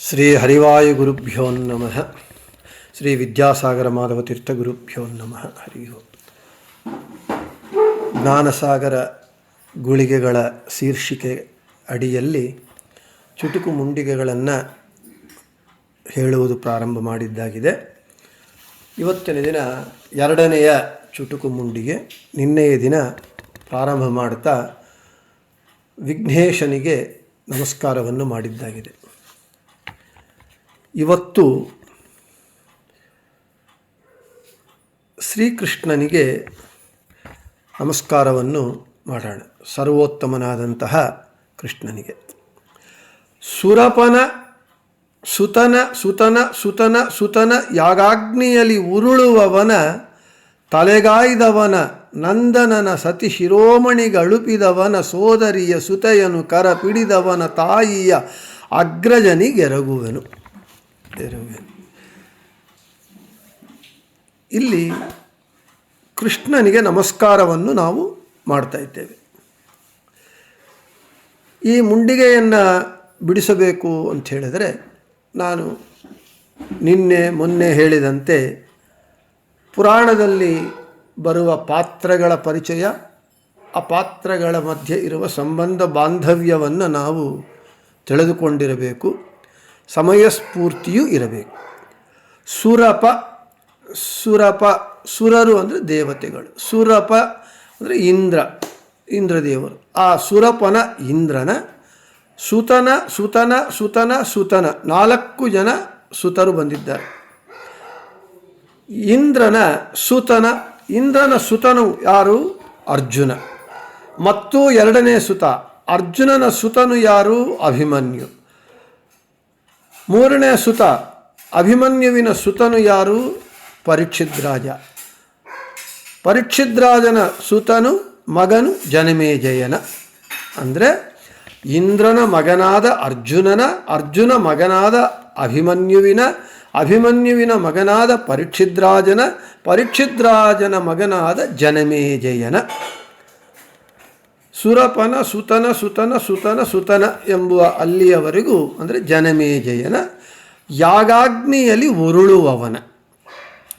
ಶ್ರೀ ಹರಿವಾಯು ಗುರುಭ್ಯೋ ನಮಃ. ಶ್ರೀ ವಿದ್ಯಾಸಾಗರ ಮಾಧವ ತೀರ್ಥ ಗುರುಭ್ಯೋ ನಮಃ. ಹರಿ ಓಂ. ಜ್ಞಾನಸಾಗರ ಗುಳಿಗೆಗಳ ಶೀರ್ಷಿಕೆ ಅಡಿಯಲ್ಲಿ ಚುಟುಕು ಮುಂಡಿಗೆಗಳನ್ನು ಹೇಳುವುದು ಪ್ರಾರಂಭ ಮಾಡಿದ್ದಾಗಿದೆ. ಇವತ್ತಿನ ದಿನ ಎರಡನೆಯ ಚುಟುಕು ಮುಂಡಿಗೆ ನಿನ್ನೆಯ ದಿನ ಪ್ರಾರಂಭ ಮಾಡುತ್ತಾ ವಿಘ್ನೇಶನಿಗೆ ನಮಸ್ಕಾರವನ್ನು ಮಾಡಿದ್ದಾಗಿದೆ. ಇವತ್ತು ಶ್ರೀಕೃಷ್ಣನಿಗೆ ನಮಸ್ಕಾರವನ್ನು ಮಾಡೋಣ. ಸರ್ವೋತ್ತಮನಾದಂತಹ ಕೃಷ್ಣನಿಗೆ. ಸುರಪನ, ಸುತನ ಸುತನ ಸುತನ ಸುತನ ಯಾಗಾಗ್ನಿಯಲ್ಲಿ ಉರುಳುವವನ, ತಲೆಗಾಯ್ದವನ, ನಂದನನ ಸತಿ ಶಿರೋಮಣಿಗಳುಪಿದವನ, ಸೋದರಿಯ ಸುತೆಯನು ಕರ ಪಿಡಿದವನ ತಾಯಿಯ ಅಗ್ರಜನಿಗೆರಗುವೆನು. ಇಲ್ಲಿ ಕೃಷ್ಣನಿಗೆ ನಮಸ್ಕಾರವನ್ನು ನಾವು ಮಾಡ್ತಾ ಇದ್ದೇವೆ. ಈ ಮುಂಡಿಗೆಯನ್ನು ಬಿಡಿಸಬೇಕು ಅಂತ ಹೇಳಿದರೆ ನಾನು ನಿನ್ನೆ ಮೊನ್ನೆ ಹೇಳಿದಂತೆ ಪುರಾಣದಲ್ಲಿ ಬರುವ ಪಾತ್ರಗಳ ಪರಿಚಯ, ಆ ಪಾತ್ರಗಳ ಮಧ್ಯೆ ಇರುವ ಸಂಬಂಧ ಬಾಂಧವ್ಯವನ್ನು ನಾವು ತಿಳಿದುಕೊಂಡಿರಬೇಕು. ಸಮಯ ಸ್ಫೂರ್ತಿಯೂ ಇರಬೇಕು. ಸುರಪ ಸುರಪ, ಸುರರು ಅಂದರೆ ದೇವತೆಗಳು. ಸುರಪ ಅಂದರೆ ಇಂದ್ರ, ಇಂದ್ರದೇವರು. ಆ ಸುರಪನ ಇಂದ್ರನ, ಸುತನ ಸುತನ ಸುತನ ಸುತನ. ನಾಲ್ಕು ಜನ ಸುತರು ಬಂದಿದ್ದಾರೆ. ಇಂದ್ರನ ಸುತನ, ಇಂದ್ರನ ಸುತನು ಯಾರು? ಅರ್ಜುನ. ಮತ್ತು ಎರಡನೇ ಸುತ, ಅರ್ಜುನನ ಸುತನು ಯಾರು? ಅಭಿಮನ್ಯು. ಮೂರನೇ ಸುತ, ಅಭಿಮನ್ಯುವಿನ ಸುತನು ಯಾರು? ಪರೀಕ್ಷಿದ್ರಾಜ ಪರಿಕ್ಷಿದ್ರಾಜನ ಸುತನು ಮಗನು ಜನಮೇಜಯನ. ಅಂದರೆ ಇಂದ್ರನ ಮಗನಾದ ಅರ್ಜುನನ, ಅರ್ಜುನ ಮಗನಾದ ಅಭಿಮನ್ಯುವಿನ ಅಭಿಮನ್ಯುವಿನ ಮಗನಾದ ಪರಿಕ್ಷಿದ್ರಾಜನ ಪರಿಕ್ಷಿದ್ರಾಜನ ಮಗನಾದ ಜನಮೇಜಯನ. ಸುರಪನ, ಸುತನ ಸುತನ ಸುತನ ಸುತನ ಎಂಬುವ ಅಲ್ಲಿಯವರೆಗೂ, ಅಂದರೆ ಜನಮೇಜಯನ, ಯಾಗಾಗ್ನಿಯಲ್ಲಿ ಉರುಳುವವನ.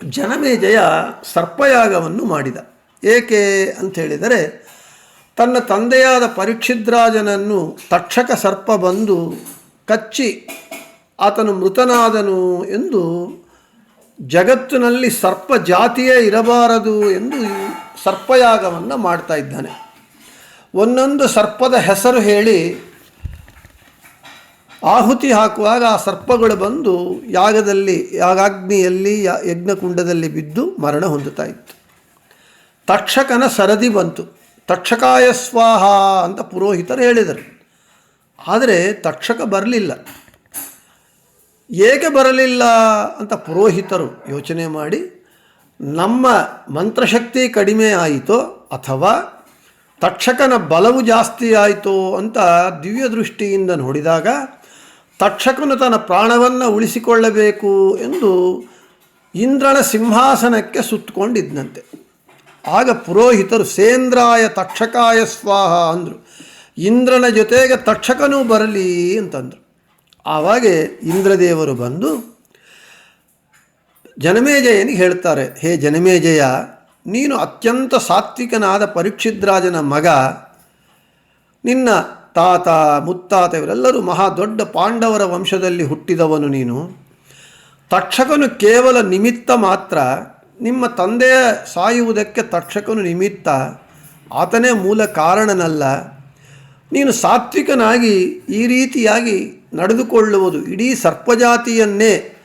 ಜನಮೇಜಯ ಸರ್ಪಯಾಗವನ್ನು ಮಾಡಿದ. ಏಕೆ ಅಂಥೇಳಿದರೆ ತನ್ನ ತಂದೆಯಾದ ಪರೀಕ್ಷಿದ್ರಾಜನನ್ನು ತಕ್ಷಕ ಸರ್ಪ ಬಂದು ಕಚ್ಚಿ ಆತನು ಮೃತನಾದನು ಎಂದು ಜಗತ್ತಿನಲ್ಲಿ ಸರ್ಪ ಜಾತಿಯೇ ಇರಬಾರದು ಎಂದು ಸರ್ಪಯಾಗವನ್ನು ಮಾಡ್ತಾ ಇದ್ದಾನೆ. ಒಂದೊಂದು ಸರ್ಪದ ಹೆಸರು ಹೇಳಿ ಆಹುತಿ ಹಾಕುವಾಗ ಆ ಸರ್ಪಗಳು ಬಂದು ಯಾಗದಲ್ಲಿ, ಯಾಗಾಗ್ನಿಯಲ್ಲಿ ಯಜ್ಞಕುಂಡದಲ್ಲಿ ಬಿದ್ದು ಮರಣ ಹೊಂದುತ್ತಾ ಇತ್ತು. ತಕ್ಷಕನ ಸರದಿ ಬಂತು. ತಕ್ಷಕಾಯ ಸ್ವಾಹ ಅಂತ ಪುರೋಹಿತರು ಹೇಳಿದರು. ಆದರೆ ತಕ್ಷಕ ಬರಲಿಲ್ಲ. ಏಕೆ ಬರಲಿಲ್ಲ ಅಂತ ಪುರೋಹಿತರು ಯೋಚನೆ ಮಾಡಿ, ನಮ್ಮ ಮಂತ್ರಶಕ್ತಿ ಕಡಿಮೆ ಆಯಿತೋ ಅಥವಾ ತಕ್ಷಕನ ಬಲವು ಜಾಸ್ತಿ ಆಯಿತು ಅಂತ ದಿವ್ಯ ದೃಷ್ಟಿಯಿಂದ ನೋಡಿದಾಗ ತಕ್ಷಕನು ತನ್ನ ಪ್ರಾಣವನ್ನು ಉಳಿಸಿಕೊಳ್ಳಬೇಕು ಎಂದು ಇಂದ್ರನ ಸಿಂಹಾಸನಕ್ಕೆ ಸುತ್ತಕೊಂಡಿದ್ದಂತೆ ಆಗ ಪುರೋಹಿತರು, ಸೇಂದ್ರಾಯ ತಕ್ಷಕಾಯ ಸ್ವಾಹ ಅಂದರು. ಇಂದ್ರನ ಜೊತೆಗೆ ತಕ್ಷಕನೂ ಬರಲಿ ಅಂತಂದರು. ಆವಾಗೆ ಇಂದ್ರದೇವರು ಬಂದು, ಜನಮೇಜಯನಿಗೆ ಹೇಳ್ತಾರೆ, ಹೇ ಜನಮೇಜಯ ನೀನು ಅತ್ಯಂತ ಸಾತ್ವಿಕನಾದ ಪರೀಕ್ಷಿದ್ರಾಜನ ಮಗ, ನಿನ್ನ ತಾತ, ಮುತ್ತಾತ ಇವರೆಲ್ಲರೂ ಮಹಾ ದೊಡ್ಡ ಪಾಂಡವರ ವಂಶದಲ್ಲಿ ಹುಟ್ಟಿದವನು ನೀನು. ತಕ್ಷಕನು ಕೇವಲ ನಿಮಿತ್ತ ಮಾತ್ರ, ನಿಮ್ಮ ತಂದೆಯ ಸಾಯುವುದಕ್ಕೆ ತಕ್ಷಕನು ನಿಮಿತ್ತ, ಆತನೇ ಮೂಲ ಕಾರಣನಲ್ಲ. ನೀನು ಸಾತ್ವಿಕನಾಗಿ ಈ ರೀತಿಯಾಗಿ ನಡೆದುಕೊಳ್ಳುವುದು ಇಡೀ ಸರ್ಪಜಾತಿಯನ್ನೇ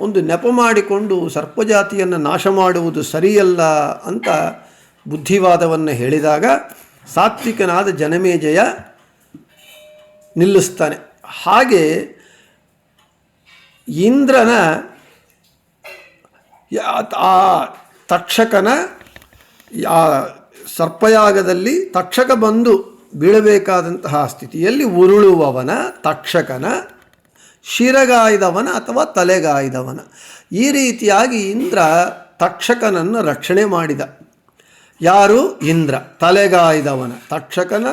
ಒಂದು ನೆಪ ಮಾಡಿಕೊಂಡು ಸರ್ಪಜಾತಿಯನ್ನು ನಾಶ ಮಾಡುವುದು ಸರಿಯಲ್ಲ ಅಂತ ಬುದ್ಧಿವಾದವನ್ನು ಹೇಳಿದಾಗ ಸಾತ್ವಿಕನಾದ ಜನಮೇಜಯ ನಿಲ್ಲಿಸ್ತಾನೆ. ಹಾಗೆ ಇಂದ್ರನ ಆ ತಕ್ಷಕನ ಯಾ ಸರ್ಪಯಾಗದಲ್ಲಿ ತಕ್ಷಕ ಬಂದು ಬೀಳಬೇಕಾದಂತಹ ಸ್ಥಿತಿಯಲ್ಲಿ ಉರುಳುವವನ ತಕ್ಷಕನ ಶಿರಗಾಯ್ದವನ ಅಥವಾ ತಲೆಗಾಯ್ದವನ. ಈ ರೀತಿಯಾಗಿ ಇಂದ್ರ ತಕ್ಷಕನನ್ನು ರಕ್ಷಣೆ ಮಾಡಿದ. ಯಾರು? ಇಂದ್ರ. ತಲೆಗಾಯ್ದವನ. ತಕ್ಷಕನ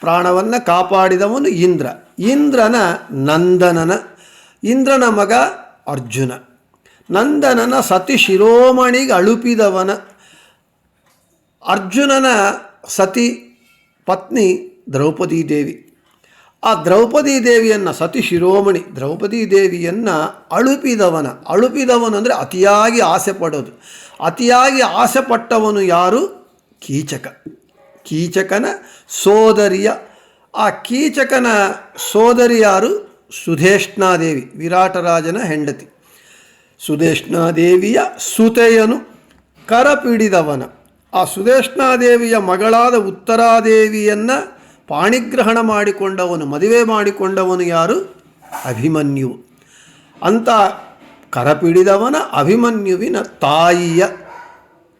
ಪ್ರಾಣವನ್ನು ಕಾಪಾಡಿದವನು ಇಂದ್ರ. ಇಂದ್ರನ ನಂದನನ. ಇಂದ್ರನ ಮಗ ಅರ್ಜುನ. ನಂದನನ ಸತಿ ಶಿರೋಮಣಿಗೆ ಅಳುಪಿದವನ. ಅರ್ಜುನನ ಸತಿ ಪತ್ನಿ ದ್ರೌಪದಿ ದೇವಿ. ಆ ದ್ರೌಪದಿ ದೇವಿಯನ್ನು ಸತಿ ಶಿರೋಮಣಿ, ದ್ರೌಪದಿ ದೇವಿಯನ್ನು ಅಳುಪಿದವನ, ಅಳುಪಿದವನು ಅಂದರೆ ಅತಿಯಾಗಿ ಆಸೆ ಪಡೋದು. ಅತಿಯಾಗಿ ಆಸೆ ಪಟ್ಟವನು ಯಾರು? ಕೀಚಕ. ಕೀಚಕನ ಸೋದರಿಯ, ಆ ಕೀಚಕನ ಸೋದರಿ ಯಾರು? ಸುಧೇಷ್ಣಾದೇವಿ, ವಿರಾಟರಾಜನ ಹೆಂಡತಿ. ಸುಧೇಷ್ಣಾದೇವಿಯ ಸುತೆಯನು ಕರಪಿಡಿದವನ. ಆ ಸುಧೇಷ್ಣಾದೇವಿಯ ಮಗಳಾದ ಉತ್ತರಾದೇವಿಯನ್ನು ಪಾಣಿಗ್ರಹಣ ಮಾಡಿಕೊಂಡವನು, ಮದುವೆ ಮಾಡಿಕೊಂಡವನು ಯಾರು? ಅಭಿಮನ್ಯು. ಅಂತ ಕರಪಿಡಿದವನ ಅಭಿಮನ್ಯುವಿನ ತಾಯಿಯ,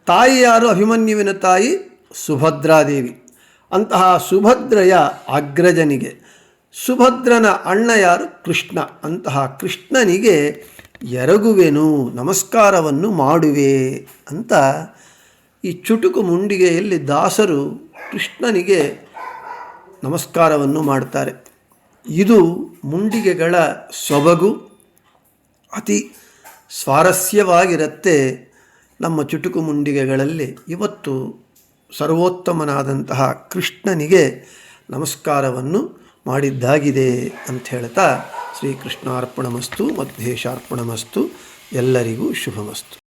ತಾಯಿ ಯಾರು? ಅಭಿಮನ್ಯುವಿನ ತಾಯಿ ಸುಭದ್ರಾದೇವಿ. ಅಂತಹ ಸುಭದ್ರೆಯ ಅಗ್ರಜನಿಗೆ, ಸುಭದ್ರನ ಅಣ್ಣ ಯಾರು? ಕೃಷ್ಣ. ಅಂತಹ ಕೃಷ್ಣನಿಗೆ, ಎರಗುವೆನು, ನಮಸ್ಕಾರವನ್ನು ಮಾಡುವೆ ಅಂತ ಈ ಚುಟುಕು ಮುಂಡಿಗೆಯಲ್ಲಿ ದಾಸರು ಕೃಷ್ಣನಿಗೆ ನಮಸ್ಕಾರವನ್ನು ಮಾಡ್ತಾರೆ. ಇದು ಮುಂಡಿಗೆಗಳ ಸೊಬಗು. ಅತಿ ಸ್ವಾರಸ್ಯವಾಗಿರುತ್ತೆ ನಮ್ಮ ಚುಟುಕು ಮುಂಡಿಗೆಗಳಲ್ಲಿ. ಇವತ್ತು ಸರ್ವೋತ್ತಮನಾದಂತಹ ಕೃಷ್ಣನಿಗೆ ನಮಸ್ಕಾರವನ್ನು ಮಾಡಿದ್ದಾಗಿದೆ ಅಂತ ಹೇಳ್ತಾ ಶ್ರೀಕೃಷ್ಣಾರ್ಪಣಮಸ್ತು, ಮಧ್ಯೇಶಾರ್ಪಣಮಸ್ತು, ಎಲ್ಲರಿಗೂ ಶುಭಮಸ್ತು.